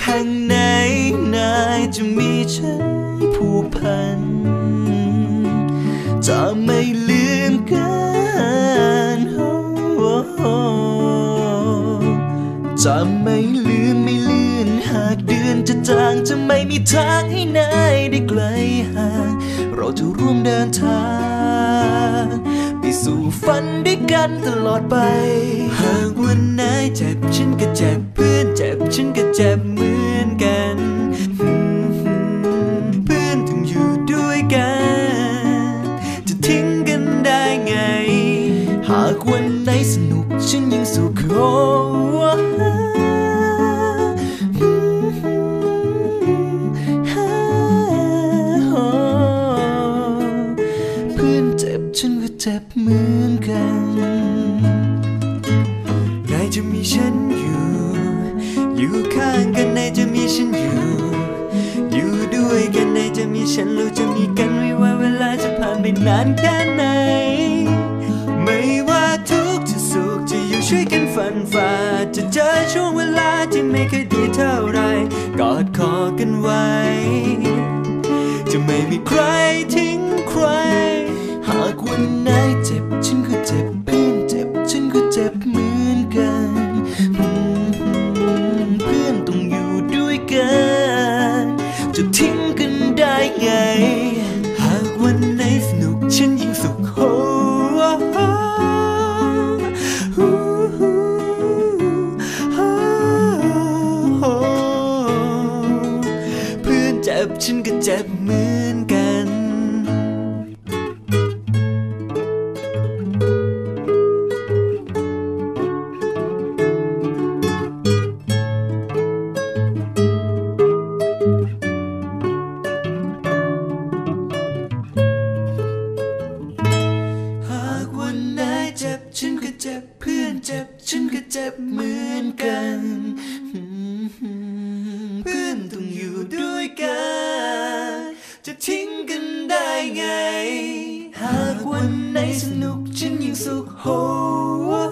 แห่งไหนนายจะมีฉันผู้พัน จะไม่ลืมกันจะไม่ลืมไม่ลืมหากเดือนจะจางจะไม่มีทางให้นายได้ไกลห่าง เราจะร่วมเดินทางไปสู่ฝันด้วยกันตลอดไป หากวันไหนเจ็บฉันก็เจ็บเพื่อนเจ็บฉันก็เจ็บ สนุกฉันยังสุขโอ้ฉันก็เจ็บเหมือนกัน ในจะมีฉันอยู่ อยู่ข้างกันในจะมีฉันอยู่ อยู่ด้วยกันในจะมีฉันเราจะมีกันไม่ว่าเวลาจะผ่านไปนานแค่ไหน นฟ้าจะเจอช่วงเวลาที่ไม่เคยดีเท่าไร กอดคอกันไว้ จะไม่มีใครที่ ngày hạ quân nay sân lúc trên những giấc hồ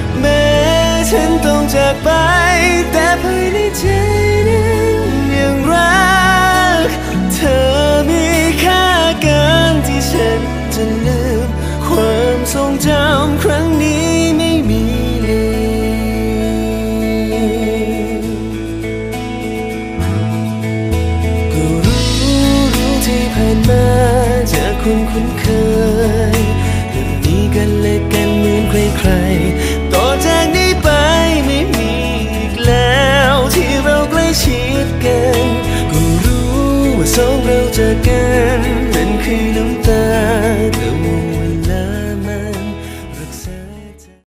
ฉันต้องจากไปแต่ภายในใจ เ